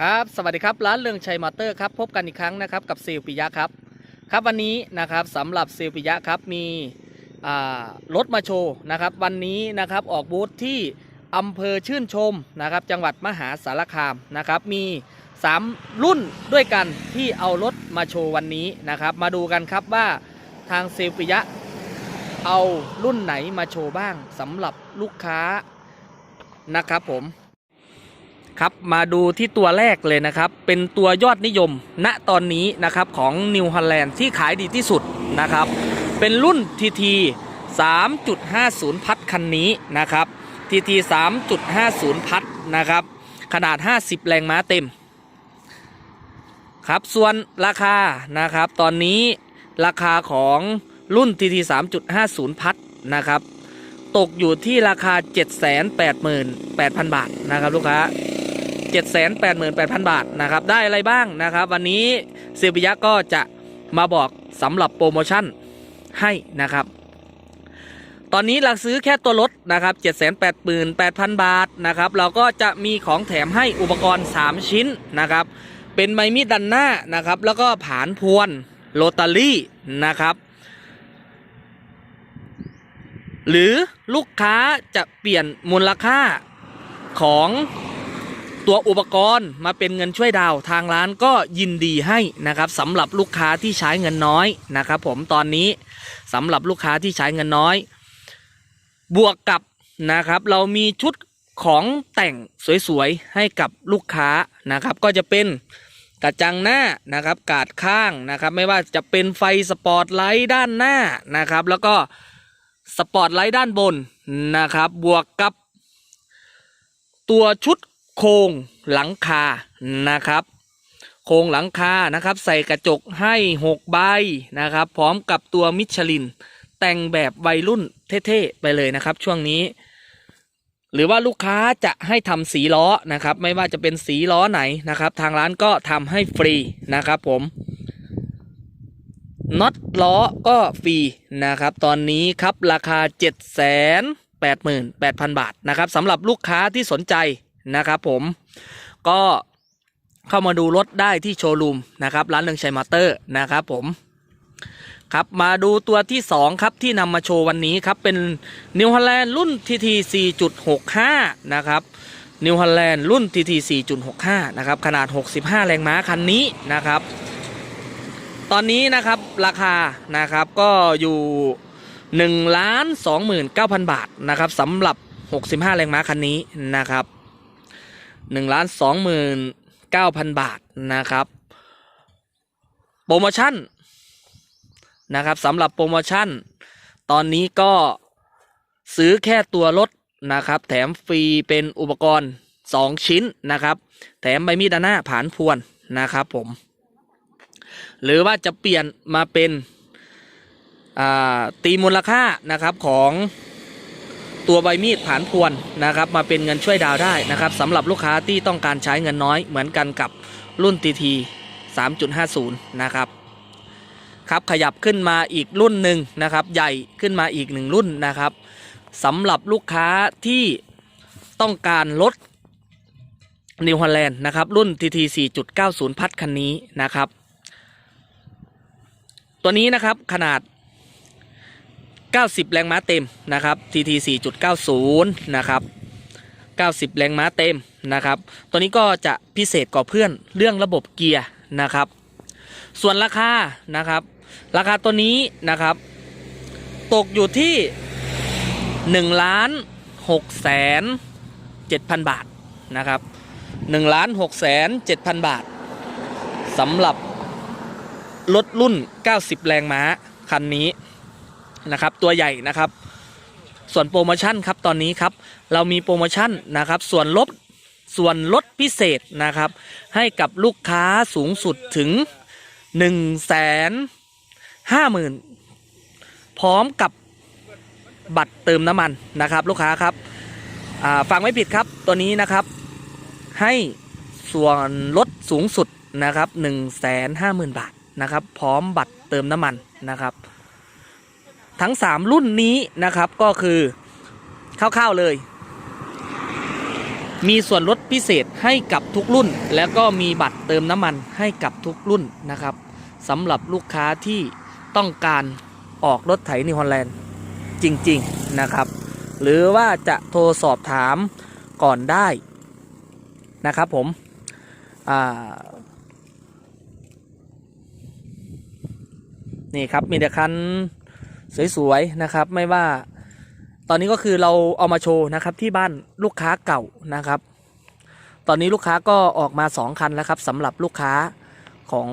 ครับสวัสดีครับร้านเรืองชัยมอเตอร์ครับพบกันอีกครั้งนะครับกับเซลปิยะครับครับวันนี้นะครับสำหรับเซลปิยะครับมีรถมาโชว์นะครับวันนี้นะครับออกบูธที่อำเภอชื่นชมนะครับจังหวัดมหาสารคามนะครับมี 3 รุ่นด้วยกันที่เอารถมาโชว์วันนี้นะครับมาดูกันครับว่าทางเซลปิยะเอารุ่นไหนมาโชว์บ้างสำหรับลูกค้านะครับผม ครับมาดูที่ตัวแรกเลยนะครับ เป็นตัวยอดนิยมณตอนนี้นะครับของนิวฮอลแลนด์ที่ขายดีที่สุดนะครับ เป็นรุ่น TT 3.50 พัดคันนี้นะครับ TT 3.50 พัดนะครับ ขนาด 50 แรงม้าเต็ม ครับ ส่วนราคานะครับ ตอนนี้ราคาของรุ่น TT 3.50 พัดนะครับ ตกอยู่ที่ราคา 788,000 บาทนะครับลูกค้า 788,000 บาทนะครับได้อะไรบ้างนะครับ วันนี้เซลปิยะก็จะมาบอกสำหรับโปรโมชั่นให้นะครับ ตอนนี้เราซื้อแค่ตัวรถนะครับ788,000 บาทนะครับ เราก็จะมีของแถมให้อุปกรณ์ 3 ชิ้นนะครับ เป็นไม้มีดดันหน้านะครับ แล้วก็ผานพวนโรตารี่นะครับหรือลูกค้าจะเปลี่ยนมูลค่าของ ตัวอุปกรณ์มาเป็นเงินช่วยดาวทางร้านก็ยินดีให้นะครับสำหรับลูกค้าที่ใช้เงินน้อยนะครับผมตอนนี้สำหรับลูกค้าที่ใช้เงินน้อย บวกกับนะครับ เรามีชุดของแต่งสวยๆให้กับลูกค้านะครับ ก็จะเป็นกระจังหน้านะครับ กาดข้างนะครับ ไม่ว่าจะเป็นไฟสปอตไลท์ด้านหน้านะครับ แล้วก็สปอตไลท์ด้านบนนะครับ บวกกับตัวชุด โครงหลังคานะครับ โครงหลังคานะครับ ใส่กระจกให้6ใบนะครับ พร้อมกับตัวมิชลิน แต่งแบบวัยรุ่นเท่ๆไปเลยนะครับ ช่วงนี้ หรือว่าลูกค้าจะให้ทำสีล้อนะครับ ไม่ว่าจะเป็นสีล้อไหนนะครับ ทางร้านก็ทำให้ฟรีนะครับ ผมน็อตล้อก็ฟรีนะครับ ตอนนี้ครับราคา 7 8 8 0 0 0 บาทนะครับสำหรับลูกค้าที่สนใจ นะครับผมก็เข้ามาดูรถได้ที่โชว์รูมนะครับร้านเรืองชัยมอเตอร์นะครับผมครับมาดูตัวที่ 2 ครับที่นำมาโชว์วันนี้ครับ เป็นนิวฮอลแลนด์รุ่น TT 4.65 นะครับนิวฮอลแลนด์รุ่น TT 4.65 นะครับ ขนาด 65 แรงม้าคันนี้นะครับ ตอนนี้นะครับราคานะครับก็อยู่1ล้าน29,000 บาทนะครับสำหรับ 65 แรงม้าคันนี้นะครับ 1ล้าน29,000บาทนะครับ โปรโมชั่นนะครับสำหรับโปรโมชั่น ตอนนี้ก็ซื้อแค่ตัวรถนะครับ แถมฟรีเป็นอุปกรณ์ 2 ชิ้นนะครับ แถมใบมีดด้านหน้าผานพวนนะครับผม หรือว่าจะเปลี่ยนมาเป็นตีมูลค่านะครับของ ตัวใบมีดผานพวนนะครับมาเป็นเงินช่วยดาวได้นะครับสำหรับลูกค้าที่ต้องการใช้เงินน้อยเหมือนกันกับรุ่น TT 3.50 นะครับครับขยับขึ้นมาอีกรุ่นหนึ่งนะครับ ใหญ่ขึ้นมาอีกหนึ่งรุ่นนะครับสำหรับลูกค้าที่ต้องการลดนิวฮอลแลนด์นะครับ รุ่น TT 4.90 พัดคันนี้นะครับ ตัวนี้นะครับขนาด 90 แรงม้าเต็มนะครับ TT 4.90 นะครับ 90 แรงม้าเต็มนะครับ ตัวนี้ก็จะพิเศษกว่าเพื่อนเรื่องระบบเกียร์นะครับ ส่วนราคานะครับ ราคาตัวนี้นะครับ ตกอยู่ที่1ล้าน6แสน7,000 บาทนะครับ1ล้าน6แสน7,000 บาทสำหรับรถรุ่น 90 แรงม้าคันนี้ นะครับ ตัวใหญ่นะครับ ส่วนโปรโมชั่นครับตอนนี้ครับ เรามีโปรโมชั่นนะครับ ส่วนลดส่วนลดพิเศษนะครับ ให้กับลูกค้าสูงสุดถึง1นึ่งแสนห้าหมื่นพร้อมกับบัตรเติมน้ำมันนะครับ ลูกค้าครับฟังไม่ผิดครับตัวนี้นะครับให้ส่วนลดสูงสุดนะครับ1นึ่งแสนห้าหมื่นบาทนะครับ พร้อมบัตรเติมน้ำมันนะครับ ทั้ง 3 รุ่นนี้นะครับก็คือคร่าวๆเลย มีส่วนลดพิเศษให้กับทุกรุ่น แล้วก็มีบัตรเติมน้ำมันให้กับทุกรุ่นนะครับสำหรับลูกค้าที่ต้องการออกรถไถนิวฮอลแลนด์จริงๆนะครับ หรือว่าจะโทรสอบถามก่อนได้นะครับผมนี่ครับมีแต่คัน สวยๆนะครับไม่ว่าตอนนี้ก็คือเราเอามาโชว์นะครับที่บ้านลูกค้าเก่านะครับ ตอนนี้ลูกค้าก็ออกมา 2 คันแล้วครับสำหรับลูกค้าของ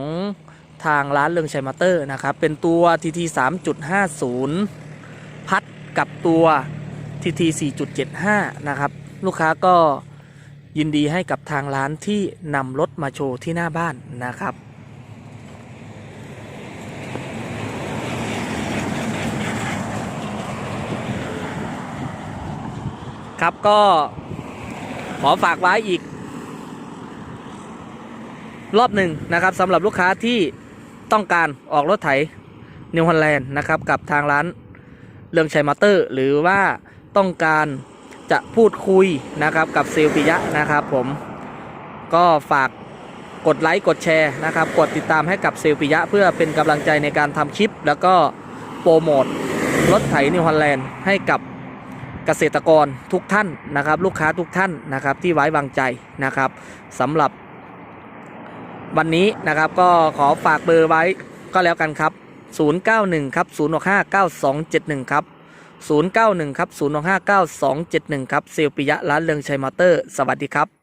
ทางร้านเรืองชัยมาเตอร์นะครับ เป็นตัว TT 3.50 พัดกับตัว TT 4.75 นะครับ ลูกค้าก็ยินดีให้กับทางร้านที่นำรถมาโชว์ที่หน้าบ้านนะครับ ครับก็ขอฝากไว้อีก รอบหนึ่งนะครับสำหรับลูกค้าที่ต้องการออกรถไถนิวฮอลแลนด์นะครับกับทางร้านเรื่องชัยมอเตอร์ หรือว่าต้องการจะพูดคุยนะครับกับเซลปิยะนะครับผมก็ฝากกดไลค์กดแชร์นะครับ กดติดตามให้กับเซลปิยะ เพื่อเป็นกำลังใจในการทำคลิป แล้วก็โปรโมทรถไถนิวฮอลแลนด์ให้กับ เกษตรกรทุกท่านนะครับ ลูกค้าทุกท่านนะครับที่ไว้วางใจนะครับสำหรับวันนี้นะครับก็ขอฝากเบอร์ไว้ก็แล้วกันครับ 091ครับ065 9271 ครับ 091ครับ065 9271 ครับเซลปิยะร้านเรืองชัยมอเตอร์ สวัสดีครับ